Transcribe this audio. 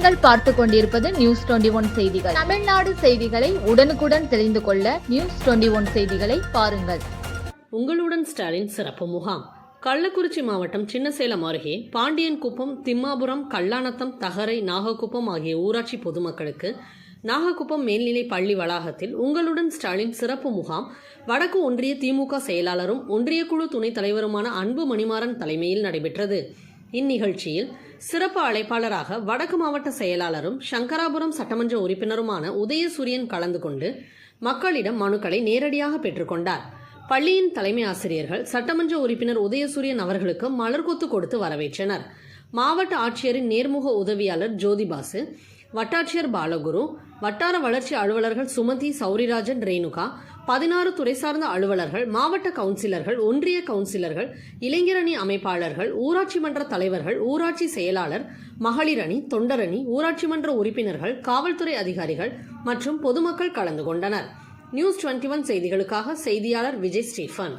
பார்த்து கொண்டிருப்பது news twenty one செய்திகள். தமிழ்நாடு செய்திகளை உடனுக்குடன் தெரிந்து கொள்ள நியூஸ் டுவெண்டி ஒன் செய்திகளை பாருங்கள். உங்களுடன் ஸ்டாலின் சிறப்பு முகாம். கள்ளக்குறிச்சி மாவட்டம் சின்னசேலம் அருகே பாண்டியன்குப்பம் திம்மாபுரம் கல்லானத்தம் தகரை நாகக்குப்பம் ஆகிய ஊராட்சி பொதுமக்களுக்கு நாகக்குப்பம் மேல்நிலை பள்ளி வளாகத்தில் உங்களுடன் ஸ்டாலின் சிறப்பு முகாம். வடக்கு ஒன்றிய திமுக செயலாளரும் ஒன்றிய குழு துணைத் தலைவருமான அன்பு மணிமாறன் தலைமையில் நடைபெற்றது. இந்நிகழ்ச்சியில் சிறப்பு அழைப்பாளராக வடக்கு மாவட்ட செயலாளரும் சங்கராபுரம் சட்டமன்ற உறுப்பினருமான உதயசூரியன் கலந்து கொண்டு மக்களிடம் மனுக்களை நேரடியாக பெற்றுக்கொண்டார். பள்ளியின் தலைமை ஆசிரியர்கள் சட்டமன்ற உறுப்பினர் உதயசூரியன் அவர்களுக்கு மலர்கொத்து கொடுத்து வரவேற்றனர். மாவட்ட ஆட்சியரின் நேர்முக உதவியாளர் ஜோதிபாசு வட்டாட்சியர் பாலகுரு வட்டார வளர்ச்சி அலுவலர்கள் சுமதி சௌரிராஜன் ரேணுகா பதினாறு துறை சார்ந்த அலுவலர்கள் மாவட்ட கவுன்சிலர்கள் ஒன்றிய கவுன்சிலர்கள் இளைஞரணி அமைப்பாளர்கள் ஊராட்சி மன்ற தலைவர்கள் ஊராட்சி செயலாளர் மகளிர் அணி தொண்டரணி ஊராட்சி மன்ற உறுப்பினர்கள் காவல்துறை அதிகாரிகள் மற்றும் பொதுமக்கள் கலந்து கொண்டனர். நியூஸ் டுவெண்ட்டி ஒன் செய்திகளுக்காக செய்தியாளர் விஜய் ஸ்டீஃபன்